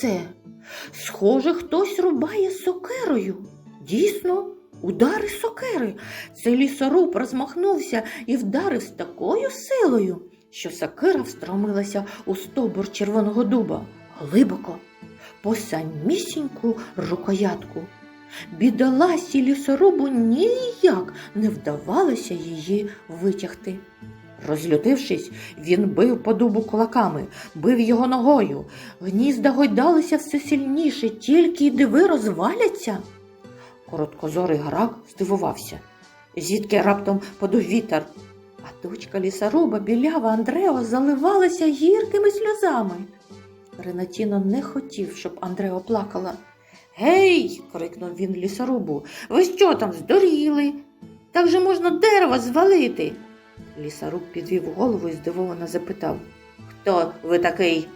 це? Схоже, хтось рубає сокирою. Дійсно, удари сокири. Цей лісоруб розмахнувся і вдарив з такою силою, що сокира встромилася у стовбур червоного дуба глибоко, по самісіньку рукоятку. Бідоласі лісорубу ніяк не вдавалося її витягти. Розлютившись, він бив по дубу кулаками, бив його ногою. Гнізда гойдалися все сильніше, тільки й диви розваляться. Короткозорий грак здивувався, звідки раптом подув вітер, а дочка лісоруба, білява Андрео, заливалася гіркими сльозами. Ренатіно не хотів, щоб Андрео плакала. Гей. крикнув він лісорубу. Ви що там здуріли? Так же можна дерево звалити. Лісоруб підвів голову і здивовано запитав Хто ви такий?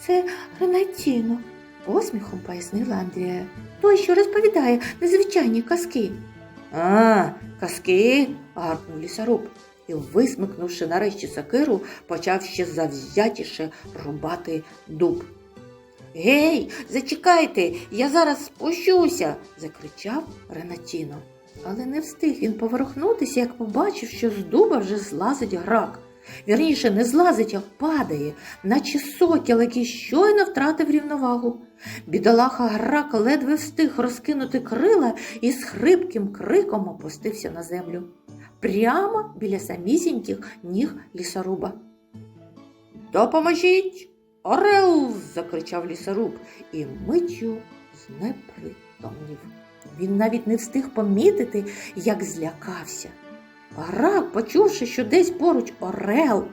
Це Ренатіно, посміхом пояснила Андрія. Той, що розповідає незвичайні казки. А, казки. гаркнув лісоруб і, висмикнувши нарешті сокиру, почав ще завзятіше рубати дуб. Гей, зачекайте, я зараз спущуся, закричав Ренатіно. Але не встиг він поворухнутися, як побачив, що з дуба вже злазить грак. Вірніше, не злазить, а падає, наче сокіл, який щойно втратив рівновагу. Бідолаха грак ледве встиг розкинути крила і з хрипким криком опустився на землю. Прямо біля самісіньких ніг лісоруба. Допоможіть! Орел! закричав лісоруб і миттю знепритомнів. Він навіть не встиг помітити, як злякався. Грак, почувши, що десь поруч орел,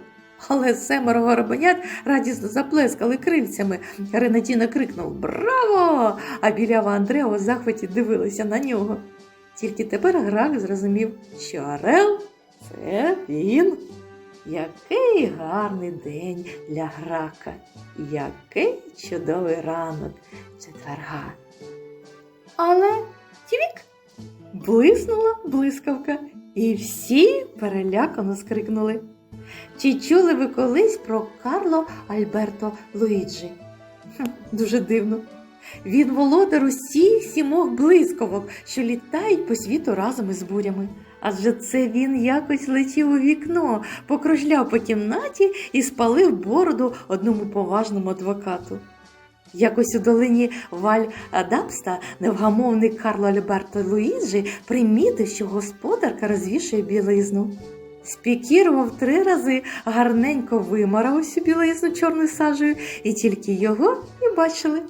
але семеро горобенят радісно заплескали крильцями. Ренатіна крикнув Браво! А білява Андреа у захваті дивилася на нього. Тільки тепер грак зрозумів, що орел це він. Який гарний день для грака, який чудовий ранок четверга. Але тівік блиснула блискавка, і всі перелякано скрикнули. Чи чули ви колись про Карло Альберто Луїджі? Дуже дивно. Він володар усіх сімох блискавок, що літають по світу разом із бурями. Адже це він якось летів у вікно, покружляв по кімнаті і спалив бороду одному поважному адвокату. Якось у долині Валь Адапста невгамовний Карло Альберто Луїджі примітив, що господарка розвішує білизну. Спікірував три рази, гарненько вимарав усю білизну чорною сажею, і тільки його і бачили.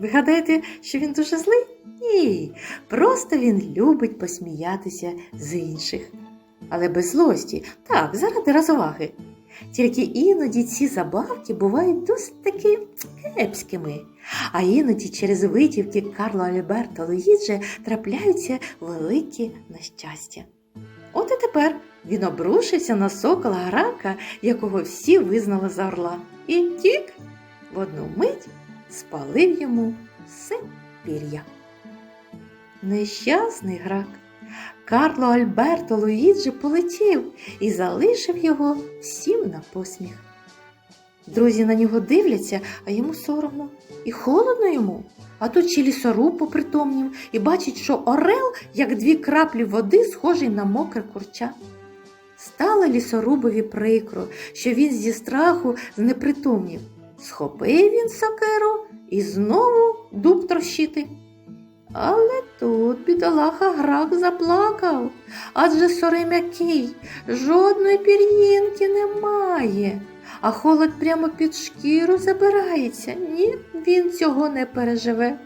Ви гадаєте, що він дуже злий? Ні, просто він любить посміятися з інших. Але без злості, так, заради розваги. Тільки іноді ці забавки бувають досить таки кепськими, а іноді через витівки Карло Альберто Луїджі трапляються великі нещастя. От і тепер він обрушився на сокола Грака, якого всі визнали за орла, і тік в одну мить спалив йому все пір'я. Нещасний грак. Карло Альберто Луїджі полетів і залишив його всім на посміх. Друзі на нього дивляться, а йому соромно і холодно йому. А тут ще лісоруб попритомнів і бачить, що орел, як дві краплі води, схожий на мокре курча. Стало лісорубові прикро, що він зі страху знепритомнів. Схопив він сокиру і знову дуб трощити. Але тут бідолаха грак заплакав, адже сори м'який, жодної пір'їнки немає, а холод прямо під шкіру забирається. Ні, він цього не переживе.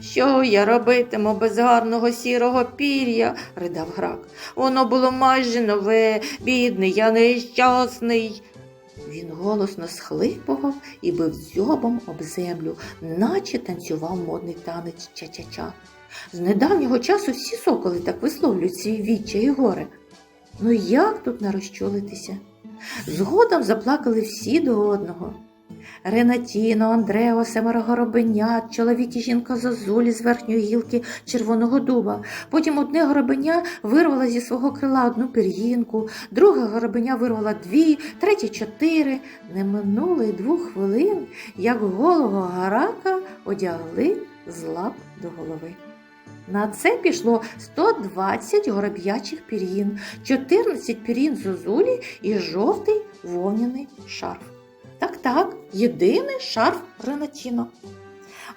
Що я робитиму без гарного сірого пір'я? ридав грак. Воно було майже нове, бідний, я нещасний. Він голосно схлипував і бив дзьобом об землю, наче танцював модний танець ча-ча-ча. З недавнього часу всі соколи так висловлюють свій віччя і горе. Ну як тут нарозчулитися? Згодом заплакали всі до одного. Ренатіно, Андрео, семеро горобенят, чоловік і жінка зозулі з верхньої гілки червоного дуба. Потім одне горобеня вирвало зі свого крила одну пір'їнку, друге горобеня вирвало дві, третє чотири. Не минуло й двох хвилин, як голого гарака одягли з лап до голови. На це пішло 120 гороб'ячих пір'їн, 14 пір'їн зозулі і жовтий вовняний шарф. Так, так, єдиний шарф Ренатіно.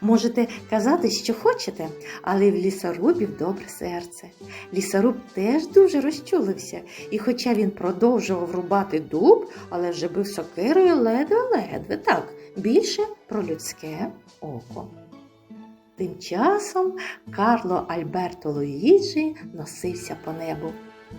Можете казати, що хочете, але в лісорубів добре серце. Лісоруб теж дуже розчулився, і хоча він продовжував рубати дуб, але вже бив сокирою ледве-ледве, так, більше про людське око. Тим часом Карло Альберто Луїджі носився по небу.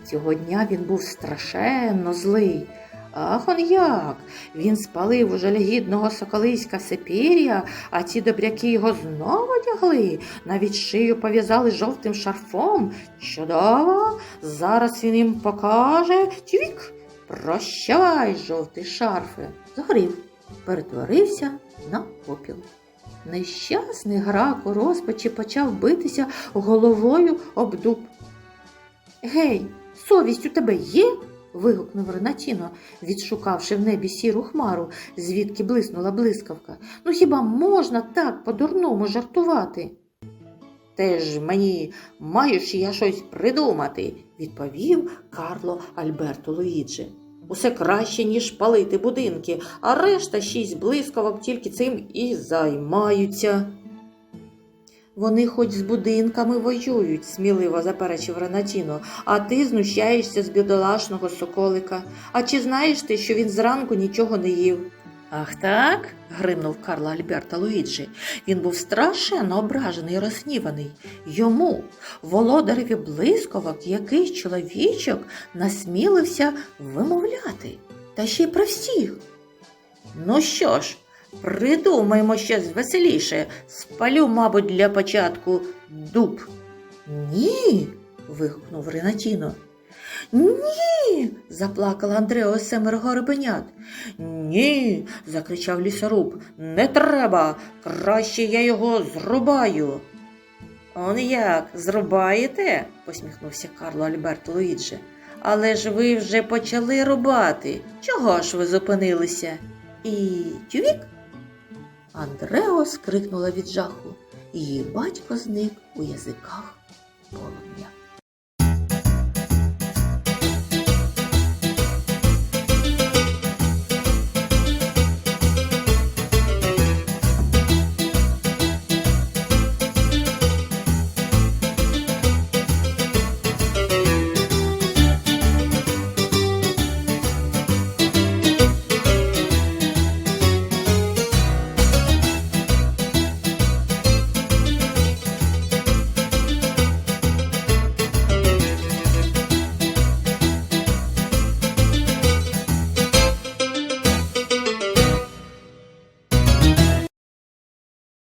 Цього дня він був страшенно злий. Ах, он як! Він спалив у жалігідного соколиська сепір'я, а ті добряки його знову одягли, навіть шию пов'язали жовтим шарфом. Чудово! Зараз він їм покаже. Тювік! Прощавай, жовтий шарфе! Згорів, перетворився на попіл. Нещасний грак у розпачі почав битися головою об дуб. Гей, совість у тебе є? вигукнув Ренатіно, відшукавши в небі сіру хмару, звідки блиснула блискавка. Ну хіба можна так по-дурному жартувати? Ти ж мені маєш я щось придумати, відповів Карло Альберто Луїджі. Усе краще, ніж палити будинки, а решта шість блискавок тільки цим і займаються. Вони хоч з будинками воюють, сміливо заперечив Ренатіно, а ти знущаєшся з бідолашного соколика. А чи знаєш ти, що він зранку нічого не їв? Ах так? гримнув Карло Альберта Луїджі. Він був страшенно ображений і розгніваний. Йому, володареві блискавок, якийсь чоловічок насмілився вимовляти, та ще й про всіх. Ну що ж, придумаємо щось веселіше. Спалю, мабуть, для початку дуб. Ні. вигукнув Ренатіно. Ні. заплакала Андрео семеро горобенят. Ні. закричав лісоруб. Не треба. Краще я його зрубаю. Он як, зрубаєте? посміхнувся Карло Альберто Луїджі. Але ж ви вже почали рубати. Чого ж ви зупинилися? І тювік. Андрео скрикнула від жаху. Її батько зник у язиках полум'я.